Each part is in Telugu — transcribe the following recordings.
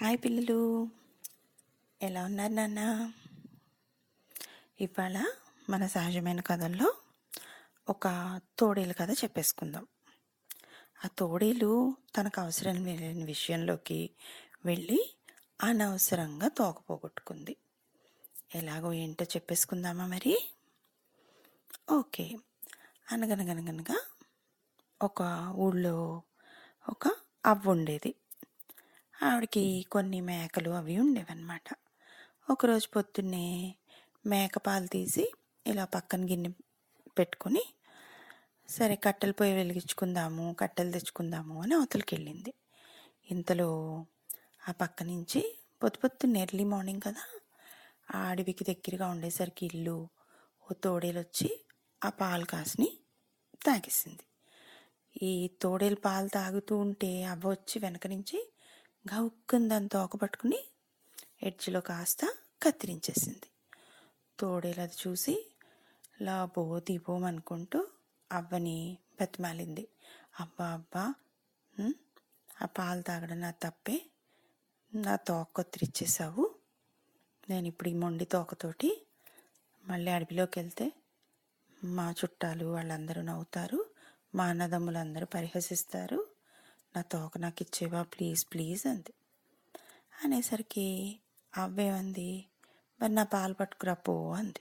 హాయ్ పిల్లలు. ఎలా ఉన్నారు నాన్న? ఇవాళ మన సహజమైన కథల్లో ఒక తోడేలు కథ చెప్పేసుకుందాం. ఆ తోడేలు తనకు అవసరం లేని విషయంలోకి వెళ్ళి అనవసరంగా తోక పోగొట్టుకుంది. ఎలాగో ఏంటో చెప్పేసుకుందామా మరి? ఓకే. అనగనగనగనగా ఒక ఊళ్ళో ఒక అవ్వ ఉండేది. ఆవిడకి కొన్ని మేకలు అవి ఉండేవన్నమాట. ఒకరోజు పొద్దున్నే మేక పాలు తీసి ఇలా పక్కన గిన్నె పెట్టుకుని సరే కట్టెల పొయ్యి వెలిగించుకుందాము కట్టెలు తెచ్చుకుందాము అని అవతలకి వెళ్ళింది ఇంతలో ఆ పక్క నుంచి పొద్దు పొద్దున్న ఎర్లీ మార్నింగ్ కదా ఆ అడవికి దగ్గరగా ఉండేసరికి ఇల్లు ఓ తోడేలు వచ్చి ఆ పాలు కాసుని తాగేసింది. ఈ తోడేలు పాలు తాగుతూ ఉంటే అవ్వ వచ్చి వెనక నుంచి గౌక్కుని దాన్ని తోక పట్టుకుని ఎడ్జ్లో కాస్త కత్తిరించేసింది. తోడేలు అది చూసి లాబో దీపోం అనుకుంటూ అవ్వని బతిమాలింది. అబ్బా అబ్బా ఆ పాలు తాగడం నా తప్పే. నా తోక కొత్తిరిచ్చేసావు. నేను ఇప్పుడు ఈ మొండి తోకతోటి మళ్ళీ అడవిలోకి వెళ్తే మా చుట్టాలు వాళ్ళందరూ నవ్వుతారు మా అన్నదమ్ములందరూ పరిహసిస్తారు. నా తోక నాకు ఇచ్చేవా? ప్లీజ్ ప్లీజ్ అంది. అనేసరికి అవ్వేమంది మరి నా పాలు పట్టుకురా పో అంది.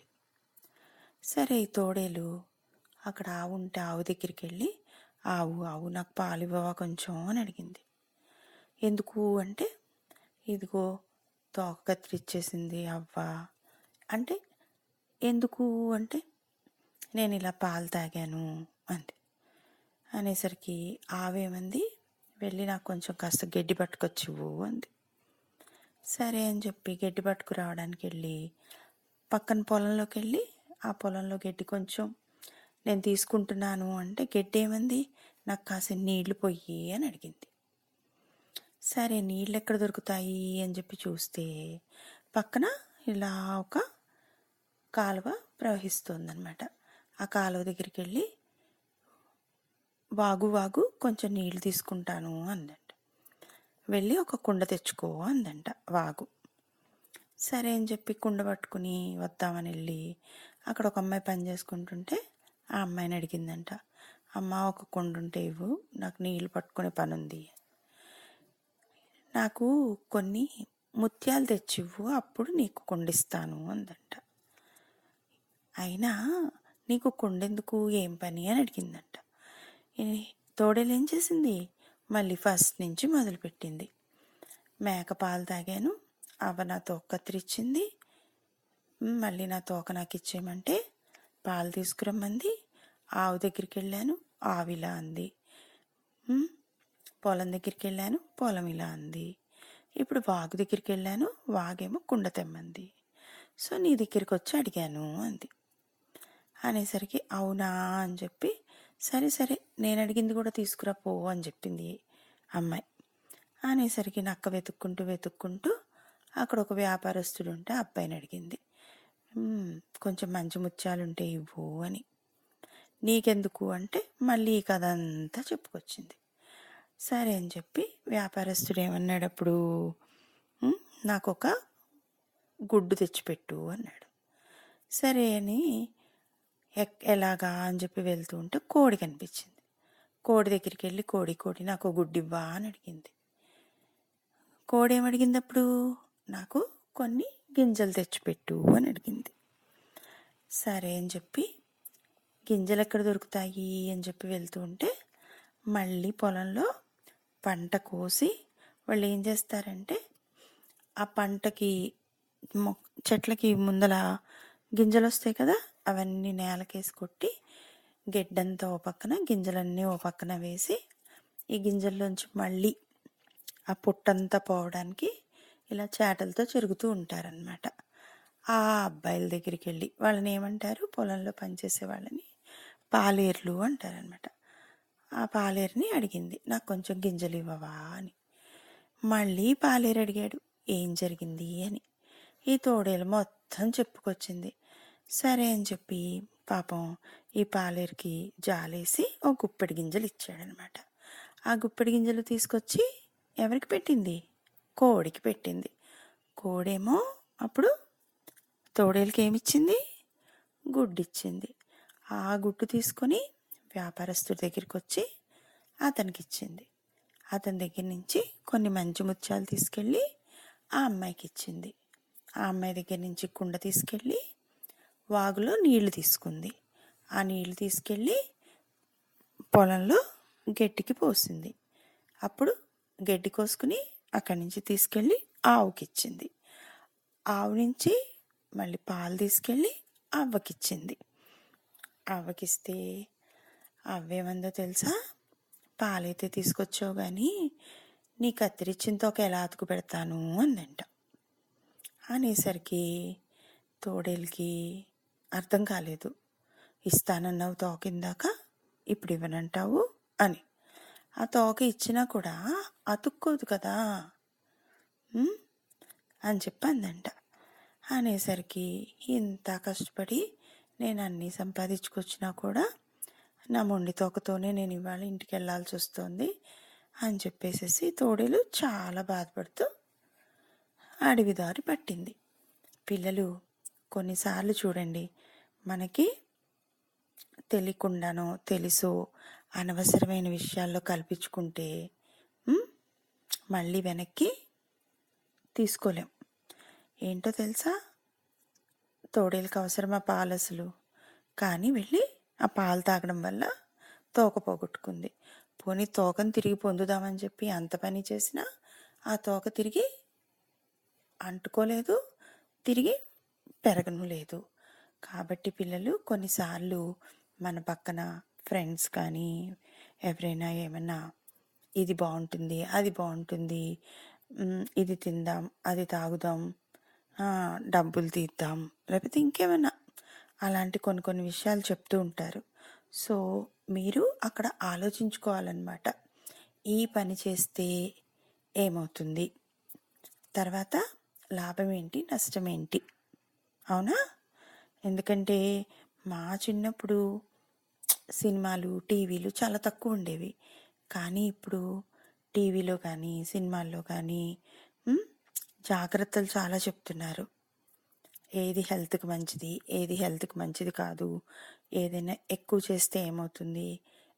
సరే ఈ తోడేలు అక్కడ ఆవు ఉంటే ఆవు దగ్గరికి వెళ్ళి ఆవు ఆవు నాకు పాలు ఇవ్వవా కొంచెం? అని అడిగింది. ఎందుకు? అంటే ఇదిగో తోక కత్తిరిచ్చేసింది అవ్వ. అంటే ఎందుకు? అంటే నేను ఇలా పాలు తాగాను అంది. అనేసరికి ఆవేమంది వెళ్ళి నాకు కొంచెం కాస్త గడ్డి పట్టుకొచ్చివు అంది. సరే అని చెప్పి గడ్డి పట్టుకురావడానికి వెళ్ళి పక్కన పొలంలోకి వెళ్ళి ఆ పొలంలో గడ్డి కొంచెం నేను తీసుకుంటున్నాను అంటే గడ్డి ఏమంది? నాకు కాస్త నీళ్ళు పొయ్యి అని అడిగింది. సరే నీళ్ళు ఎక్కడ దొరుకుతాయి అని చెప్పి చూస్తే పక్కన ఇలా ఒక కాలువ ప్రవహిస్తుందన్నమాట. ఆ కాలువ దగ్గరికి వెళ్ళి వాగు వాగు కొంచెం నీళ్ళు తీసుకుంటాను అందంట. వెళ్ళి ఒక కుండ తెచ్చుకో అందంట వాగు. సరే అని చెప్పి కుండ పట్టుకుని వద్దామని వెళ్ళి అక్కడ ఒక అమ్మాయి పని చేసుకుంటుంటే ఆ అమ్మాయిని అడిగిందంట. అమ్మ ఒక కుండ ఉంటే ఇవ్వు నాకు నీళ్ళు పట్టుకునే పని ఉంది నాకు కొన్ని ముత్యాలు తెచ్చివ్వు అప్పుడు నీకు కుండిస్తాను అందంట. అయినా నీకు కుండెందుకు? ఏం పని? అని అడిగిందంట. తోడేలు ఏం చేసింది? మళ్ళీ ఫస్ట్ నుంచి మొదలుపెట్టింది. మేక పాలు తాగాను అవ నా తోక కత్తిరించింది మళ్ళీ నా తోక నాకు ఇచ్చేయమంటే పాలు తీసుకురమ్మంది. ఆవు దగ్గరికి వెళ్ళాను ఆవిలా అంది. పొలం దగ్గరికి వెళ్ళాను పొలం ఇలా అంది. ఇప్పుడు వాగు దగ్గరికి వెళ్ళాను వాగేమో కుండ తెమ్మంది. సో నీ దగ్గరికి వచ్చి అడిగాను అంది. అనేసరికి అవునా అని చెప్పి సరే సరే నేను అడిగింది కూడా తీసుకురా పో అని చెప్పింది అమ్మాయి. అనేసరికి నక్క వెతుక్కుంటూ వెతుక్కుంటూ అక్కడ ఒక వ్యాపారస్తుడు ఉంటే అబ్బాయిని అడిగింది. కొంచెం మంచి ముత్యాలుంటే ఇవ్వు అని. నీకెందుకు? అంటే మళ్ళీ ఈ కథ అంతా చెప్పుకొచ్చింది. సరే అని చెప్పి వ్యాపారస్తుడు ఏమన్నాడు అప్పుడు నాకు ఒక గుడ్డు తెచ్చిపెట్టు అన్నాడు. సరే అని ఎక్ ఎలాగా అని చెప్పి వెళ్తూ ఉంటే కోడి కనిపించింది. కోడి దగ్గరికి వెళ్ళి కోడి కోడి నాకు గుడ్డు ఇవ్వా అని అడిగింది. కోడి ఏమడిగింది అప్పుడు నాకు కొన్ని గింజలు తెచ్చిపెట్టు అని అడిగింది. సరే అని చెప్పి గింజలు ఎక్కడ దొరుకుతాయి అని చెప్పి వెళ్తూ ఉంటే మళ్ళీ పొలంలో పంట కోసి వాళ్ళు ఏం చేస్తారంటే ఆ పంటకి మొ- చెట్లకి ముందల గింజలు వస్తాయి కదా అవన్నీ నేలకేసి కొట్టి గెడ్డంతా ఓ పక్కన గింజలన్నీ ఓ పక్కన వేసి ఈ గింజల్లోంచి మళ్ళీ ఆ పుట్టంతా పోవడానికి ఇలా చేటలతో చెరుగుతూ ఉంటారనమాట ఆ అబ్బాయిల దగ్గరికి వెళ్ళి వాళ్ళని ఏమంటారు? పొలంలో పనిచేసే వాళ్ళని పాలేర్లు అంటారనమాట ఆ పాలేరుని అడిగింది నాకు కొంచెం గింజలు ఇవ్వవా? అని. మళ్ళీ పాలేరు అడిగాడు ఏం జరిగింది? అని. ఈ తోడేలు మొత్తం చెప్పుకొచ్చింది. సరే అని చెప్పి పాపం ఈ పాలేరుకి జాలేసి ఓ గుప్పెడి గింజలు ఇచ్చాడనమాట. ఆ గుప్పెడి గింజలు తీసుకొచ్చి ఎవరికి పెట్టింది? కోడికి పెట్టింది. కోడేమో అప్పుడు తోడేలకి ఏమిచ్చింది? గుడ్డు ఇచ్చింది ఆ గుడ్డు తీసుకొని వ్యాపారస్తుడి దగ్గరికి వచ్చి అతనికి ఇచ్చింది అతని దగ్గర నుంచి కొన్ని మంచి ముత్యాలు తీసుకెళ్ళి ఆ అమ్మాయికి ఇచ్చింది ఆ అమ్మాయి దగ్గర నుంచి కుండ తీసుకెళ్ళి వాగులో నీళ్ళు తీసుకుంది. ఆ నీళ్ళు తీసుకెళ్ళి పొలంలో గడ్డికి పోసింది. అప్పుడు గడ్డి కోసుకుని అక్కడి నుంచి తీసుకెళ్ళి ఆవుకిచ్చింది. ఆవు నుంచి మళ్ళీ పాలు తీసుకెళ్ళి అవ్వకిచ్చింది. అవ్వకిస్తే అవ్వేమందో తెలుసా? పాలైతే తీసుకొచ్చావు కానీ నీ కత్తిరిచ్చిన తోక ఎలా అతుకు పెడతాను అందంట. అనేసరికి తోడేలకి అర్థం కాలేదు. ఇస్తానన్నావు తోక ఇందాక ఇప్పుడు ఇవ్వనంటావు అని. ఆ తోక ఇచ్చినా కూడా అతుక్కోదు కదా. అని చెప్పందంట. అనేసరికి ఇంత కష్టపడి నేను అన్నీ సంపాదించుకొచ్చినా కూడా నా మొండి తోకతోనే నేను ఇవాళ ఇంటికి వెళ్ళాల్సి వస్తుంది అని చెప్పేసేసి తోడేలు చాలా బాధపడుతూ అడవి దారి పట్టింది. పిల్లలు కొన్నిసార్లు చూడండి మనకి తెలియకుండానో తెలుసు అనవసరమైన విషయాల్లో కల్పించుకుంటే మళ్ళీ వెనక్కి తీసుకోలేం. ఏంటో తెలుసా? తోడేలకు అవసరమా పాలసులు అసలు? కానీ వెళ్ళి ఆ పాలు తాగడం వల్ల తోక పోగొట్టుకుంది. పోనీ తోకను తిరిగి పొందుదామని చెప్పి అంత పని చేసినా ఆ తోక తిరిగి అంటుకోలేదు తిరిగి పెరగను లేదు కాబట్టి పిల్లలు కొన్నిసార్లు మన పక్కన ఫ్రెండ్స్ కానీ ఎవరైనా ఏమన్నా ఇది బాగుంటుంది అది బాగుంటుంది ఇది తిందాం అది తాగుదాం డబ్బులు తీద్దాం లేకపోతే ఇంకేమైనా అలాంటి కొన్ని కొన్ని విషయాలు చెప్తూ ఉంటారు. సో మీరు అక్కడ ఆలోచించుకోవాలన్నమాట. ఈ పని చేస్తే ఏమవుతుంది? తర్వాత లాభం ఏంటి నష్టం ఏంటి? అవునా? ఎందుకంటే మా చిన్నప్పుడు సినిమాలు టీవీలు చాలా తక్కువ ఉండేవి. కానీ ఇప్పుడు టీవీలో కానీ సినిమాల్లో కానీ జాగ్రత్తలు చాలా చెప్తున్నారు. ఏది హెల్త్కి మంచిది ఏది హెల్త్కి మంచిది కాదు ఏదైనా ఎక్కువ చేస్తే ఏమవుతుంది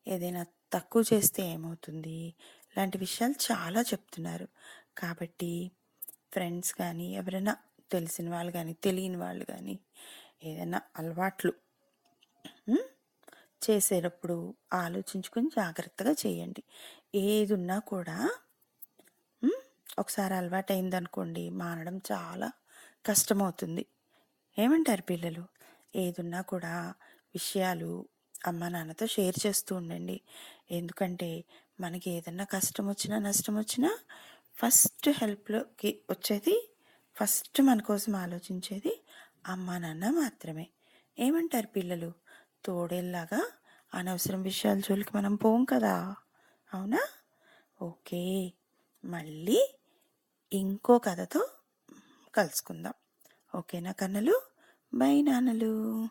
ఏదైనా తక్కువ చేస్తే ఏమవుతుంది ఇలాంటి విషయాలు చాలా చెప్తున్నారు. కాబట్టి ఫ్రెండ్స్ కానీ ఎవరైనా తెలిసిన వాళ్ళు కానీ తెలియని వాళ్ళు కానీ ఏదైనా అలవాట్లు చేసేటప్పుడు ఆలోచించుకొని జాగ్రత్తగా చేయండి. ఏది ఉన్నా కూడా ఒకసారి అలవాటు అయిందనుకోండి మానడం చాలా కష్టమవుతుంది. ఏమంటారు పిల్లలు? ఏదున్నా కూడా విషయాలు అమ్మ నాన్నతో షేర్ చేస్తూ ఉండండి. ఎందుకంటే మనకి ఏదన్నా కష్టం వచ్చినా నష్టం వచ్చినా ఫస్ట్ హెల్ప్లోకి వచ్చేది ఫస్ట్ మన కోసం ఆలోచించేది అమ్మ నాన్న మాత్రమే. ఏమంటారు పిల్లలు? తోడేల్లాగా అనవసరం విషయాల జోలికి మనం పోం కదా. అవునా? ఓకే. మళ్ళీ ఇంకో కథతో కలుసుకుందాం. ఓకేనా కన్నలు? బై నాన్నలు.